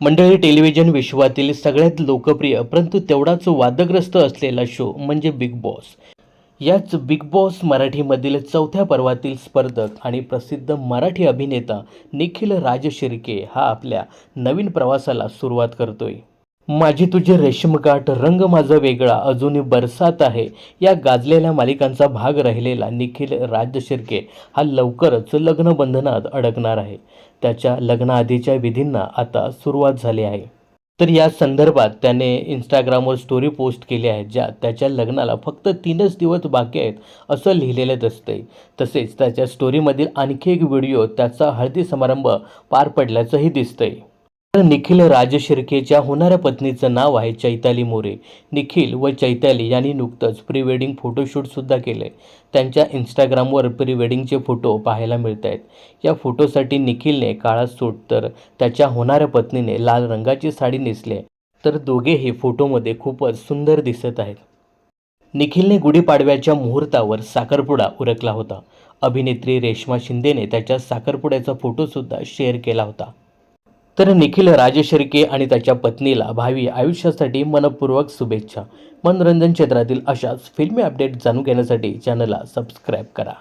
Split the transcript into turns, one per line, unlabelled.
मंडळी टेलिव्हिजन विश्वातील सगळ्यात लोकप्रिय परंतु तेवढाच वादग्रस्त असलेला शो म्हणजे बिग बॉस याच बिग बॉस मराठीमधील चौथ्या पर्वातील स्पर्धक आणि प्रसिद्ध मराठी अभिनेता निखिल राज शिर्के हा आपल्या नवीन प्रवासाला सुरुवात करतोय. माझी तुझी रेशमगाठ रंग माझा वेगळा अजूनही बरसात आहे. या गाजलेल्या मालिकांचा भाग राहिलेला निखिल राज शिर्के हा लवकरच लग्नबंधनात अडकणार आहे. त्याच्या लग्नाआधीच्या विधींना आता सुरुवात झाली आहे. तर या संदर्भात त्याने इंस्टाग्रामवर स्टोरी पोस्ट केली आहे ज्यात त्याच्या लग्नाला फक्त तीनच दिवस बाकी आहेत असं लिहिलेलं दिसतंय. तसेच त्याच्या स्टोरीमधील आणखी एक व्हिडिओ त्याचा हळदी समारंभ पार पडल्याचंही दिसतंय. निखिल राज शिर्केच्या होणाऱ्या पत्नीचं नाव आहे चैताली मोरे. निखिल व चैताली यांनी नुकतंच प्री वेडिंग फोटोशूटसुद्धा केले त्यांच्या इंस्टाग्रामवर प्री वेडिंगचे फोटो पाहायला मिळत आहेत या फोटोसाठी निखिलने काळा सूट तर त्याच्या होणाऱ्या पत्नीने लाल रंगाची साडी नेसली तर दोघेही फोटोमध्ये खूपच सुंदर दिसत आहेत. निखिलने गुढीपाडव्याच्या मुहूर्तावर साखरपुडा उरकला होता. अभिनेत्री रेश्मा शिंदेने त्याच्या साखरपुड्याचा फोटोसुद्धा शेअर केला होता. तर निखिल राजशिर्के आणि त्याच्या पत्नीला भावी आयुष्यासाठी मनपूर्वक शुभेच्छा. मनोरंजन क्षेत्रातील अशाच फिल्मी अपडेट जाणून घेण्यासाठी चॅनलला सबस्क्राईब करा.